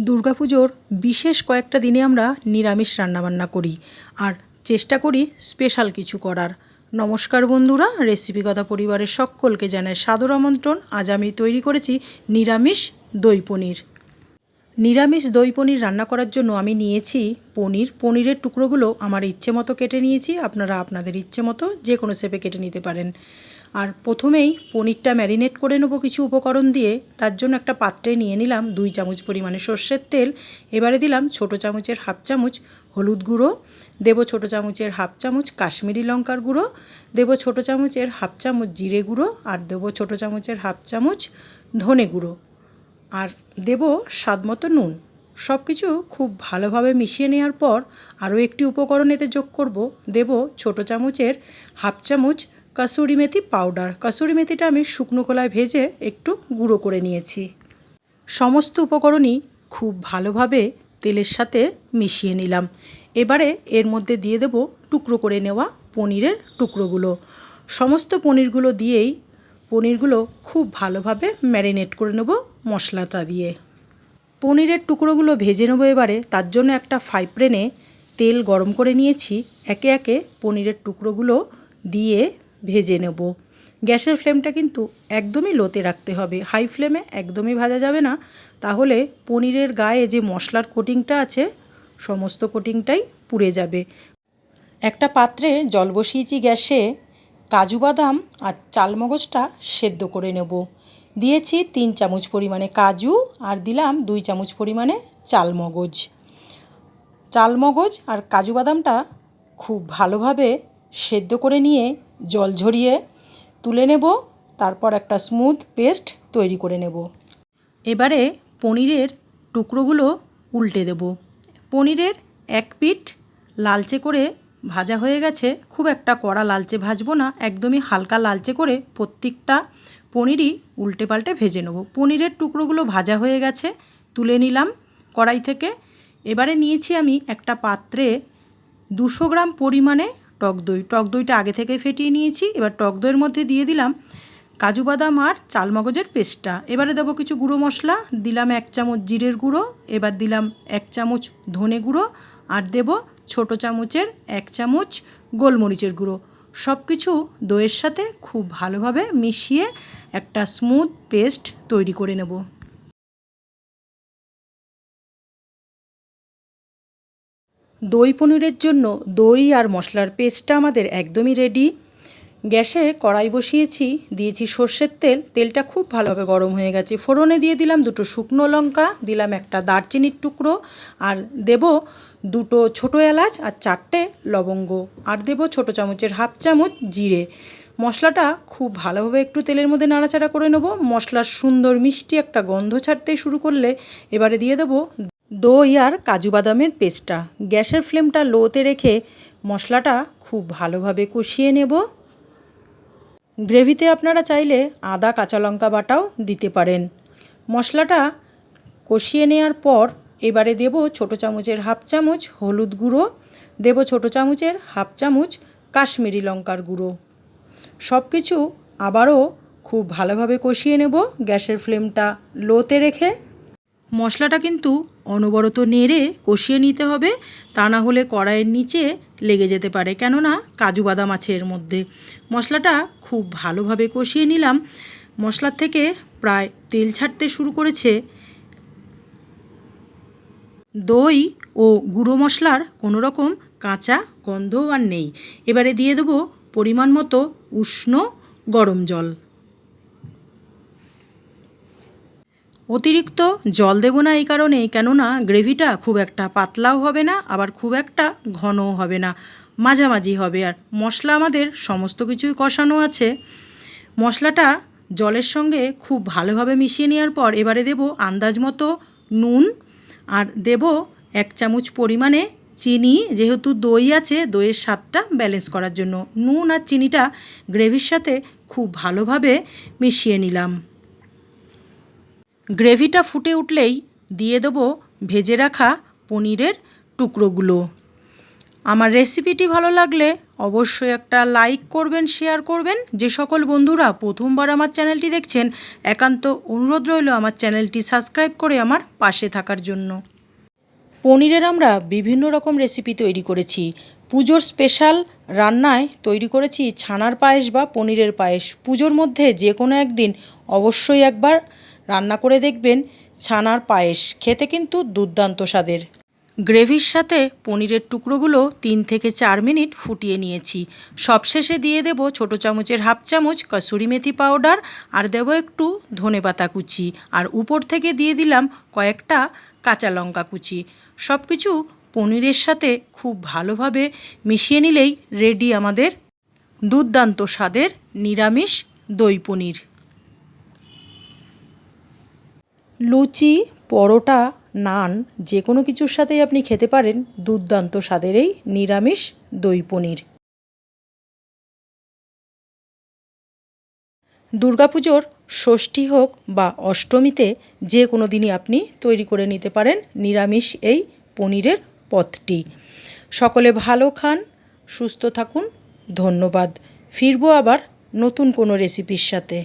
দুর্গাপুজোর বিশেষ কয়েকটা দিনে আমরা নিরামিষ রান্নাবান্না করি আর চেষ্টা করি স্পেশাল কিছু করার। নমস্কার বন্ধুরা রেসিপি কথা পরিবারের সকলকে জানায় সাদর আমন্ত্রণ। আজ আমি তৈরি করেছি নিরামিষ দই পনির। নিরামিষ দই পনির রান্না করার জন্য আমি নিয়েছি পনির। পনিরের টুকরোগুলো আমার ইচ্ছে মতো কেটে নিয়েছি। আপনারা আপনাদের ইচ্ছে মতো যে কোনো শেপে কেটে নিতে পারেন। আর প্রথমেই পনিরটা ম্যারিনেট করে নেব কিছু উপকরণ দিয়ে। তার জন্য একটা পাত্রে নিয়ে নিলাম দুই চামচ পরিমাণে সর্ষের তেল। এবারে দিলাম ছোটো চামচের হাফ চামচ হলুদ গুঁড়ো। দেবো ছোটো চামচের হাফ চামচ কাশ্মীরি লঙ্কার গুঁড়ো। দেবো ছোটো চামচের হাফ চামচ জিরে গুঁড়ো। আর দেবো ছোটো চামচের হাফ চামচ ধনে গুঁড়ো। আর দেব স্বাদ মতো নুন। সব কিছু খুব ভালোভাবে মিশিয়ে নেওয়ার পর আরও একটি উপকরণ এতে যোগ করব। দেব ছোটো চামচের হাফ চামচ কাসুরি মেথি পাউডার। কাসুরি মেথিটা আমি শুকনো কলায় ভেজে একটু গুঁড়ো করে নিয়েছি। সমস্ত উপকরণই খুব ভালোভাবে তেলের সাথে মিশিয়ে নিলাম। এবারে এর মধ্যে দিয়ে দেব টুকরো করে নেওয়া পনিরের টুকরোগুলো। সমস্ত পনিরগুলো দিয়েই পনিরগুলো খুব ভালোভাবে ম্যারিনেট করে নেব মশলাটা দিয়ে। পনিরের টুকরোগুলো ভেজে নেব এবারে, তার জন্য একটা ফ্রাই প্যানে তেল গরম করে নিয়েছি, একে একে পনিরের টুকরোগুলো দিয়ে ভেজে নেব। গ্যাসের ফ্লেমটা কিন্তু একদমই লোতে রাখতে হবে, হাই ফ্লেমে একদমই ভাজা যাবে না। তাহলে পনিরের গায়ে যে মশলার কোটিংটা আছে, সমস্ত কোটিংটাই পুড়ে যাবে। একটা পাত্রে জল বসিয়েছি গ্যাসে কাজু বাদাম আর চালমগজটা সেদ্ধ করে নেব। দিয়েছি তিন চামচ পরিমাণে কাজু আর দিলাম দুই চামচ পরিমাণে চাল চালমগজ। চালমগজ আর কাজু বাদামটা খুব ভালোভাবে সেদ্ধ করে নিয়ে জল ঝরিয়ে তুলে নেব, তারপর একটা স্মুথ পেস্ট তৈরি করে নেব। এবারে পনিরের টুকরোগুলো উল্টে দেব। পনিরের এক পিঠ লালচে করে ভাজা হয়ে গেছে, খুব একটা কড়া লালচে ভাজবো না, একদমই হালকা লালচে করে প্রত্যেকটা পনিরই উল্টে পাল্টে ভেজে নেব। পনিরের টুকরোগুলো ভাজা হয়ে গেছে, তুলে নিলাম কড়াই থেকে। এবারে নিয়েছি আমি একটা পাত্রে দুশো গ্রাম পরিমাণে টক দই। টক দইটা আগে থেকে ফেটিয়ে নিয়েছি, এবার টক দইয়ের মধ্যে দিয়ে দিলাম কাজু বাদাম আর চালমগজের পেস্টটা। এবারে দেবো কিছু গুঁড়ো মশলা, দিলাম এক চামচ জিরের গুঁড়ো, এবার দিলাম এক চামচ ধনে গুঁড়ো, আর দেব ছোটো চামচের এক চামচ গোলমরিচের গুঁড়ো। সব কিছু দইয়ের সাথে খুব ভালোভাবে মিশিয়ে একটা স্মুথ পেস্ট তৈরি করে নেব। দই পনিরের জন্য দই আর মশলার পেস্টটা আমাদের একদমই রেডি গ্যাসে কড়াই বসিয়েছি, দিয়েছি সর্ষের তেল, তেলটা খুব ভালোভাবে গরম হয়ে গেছে। ফোড়নে দিয়ে দিলাম দুটো শুকনো লঙ্কা, দিলাম একটা দারচিনির টুকরো, আর দেব দুটো ছোটো এলাচ আর চারটে লবঙ্গ, আর দেব ছোটো চামচের হাফ চামচ জিরে। মশলাটা খুব ভালোভাবে একটু তেলের মধ্যে নাড়াচাড়া করে নেব। মশলার সুন্দর মিষ্টি একটা গন্ধ ছাড়তে শুরু করলে এবারে দিয়ে দেবো দই আর কাজু বাদামের পেস্টটা। গ্যাসের ফ্লেমটা লোতে রেখে মশলাটা খুব ভালোভাবে কষিয়ে নেব। গ্রেভিতে আপনারা চাইলে আদা, কাঁচা লঙ্কা বাটাও দিতে পারেন। মশলাটা কষিয়ে নেওয়ার পর এবারে দেব ছোটো চামচের হাফ চামচ হলুদ গুঁড়ো, দেব ছোটো চামচের হাফ চামচ কাশ্মীরি লঙ্কার গুঁড়ো। সব কিছু আবারও খুব ভালোভাবে কষিয়ে নেব গ্যাসের ফ্লেমটা লোতে রেখে। মশলাটা কিন্তু অনবরত নেড়ে কষিয়ে নিতে হবে, তা না হলে কড়াইয়ের নিচে লেগে যেতে পারে। কেননা কাজু বাদাম আছে এর মধ্যে। মশলাটা খুব ভালোভাবে কষিয়ে নিলাম। মশলার থেকে প্রায় তেল ছাড়তে শুরু করেছে। দই ও গুঁড়ো মশলার কোনো রকম কাঁচা গন্ধও আর নেই। এবারে দিয়ে দেবো পরিমাণ মতো উষ্ণ গরম জল। অতিরিক্ত জল দেব না এই কারণেই কেননা গ্রেভিটা খুব একটা পাতলাও হবে না, আবার খুব একটা ঘনও হবে না, মাঝামাঝি হবে। আর মশলা আমাদের সমস্ত কিছুই কষানো আছে। মশলাটা জলের সঙ্গে খুব ভালোভাবে মিশিয়ে নেওয়ার পর এবারে দেব আন্দাজ মতো নুন, আর দেব এক চামচ পরিমাণে চিনি, যেহেতু দই আছে, দইয়ের স্বাদটা ব্যালেন্স করার জন্য। নুন আর চিনিটা গ্রেভির সাথে খুব ভালোভাবে মিশিয়ে নিলাম। গ্রেভিটা ফুটে উঠলেই দিয়ে দেবো ভেজে রাখা পনিরের টুকরোগুলো। আমার রেসিপিটি ভালো লাগলে অবশ্যই একটা লাইক করবেন, শেয়ার করবেন। যে সকল বন্ধুরা প্রথমবার আমার চ্যানেলটি দেখছেন, একান্ত অনুরোধ রইল আমার চ্যানেলটি সাবস্ক্রাইব করে আমার পাশে থাকার জন্য। পনিরের আমরা বিভিন্ন রকম রেসিপি তৈরি করেছি। পুজোর স্পেশাল রান্নায় তৈরি করেছি ছানার পায়েস বা পনিরের পায়েস। পুজোর মধ্যে যে কোনো একদিন অবশ্যই একবার রান্না করে দেখবেন ছানার পায়েস, খেতে কিন্তু দুর্দান্ত স্বাদের। গ্রেভির সাথে পনিরের টুকরোগুলো তিন থেকে চার মিনিট ফুটিয়ে নিয়েছি। সবশেষে দিয়ে দেব ছোটো চামচের হাফ চামচ কসুরি মেথি পাউডার আর দেব একটু ধনে পাতা কুচি। আর উপর থেকে দিয়ে দিলাম কয়েকটা কাঁচা লঙ্কা কুচি। সব কিছু পনিরের সাথে খুব ভালোভাবে মিশিয়ে নিলেই রেডি আমাদের দুর্দান্ত স্বাদের নিরামিষ দই পনির। লুচি, পরোটা, নান যে কোনো কিছুর সাথেই আপনি খেতে পারেন দুর্দান্ত স্বাদের এই নিরামিষ দই পনির। দুর্গাপুজোর ষষ্ঠী হোক বা অষ্টমীতে যে কোনো দিনই আপনি তৈরি করে নিতে পারেন নিরামিষ এই পনিরের পথটি। সকলে ভালো খান, সুস্থ থাকুন, ধন্যবাদ। ফিরবো আবার নতুন কোনো রেসিপির সাথে।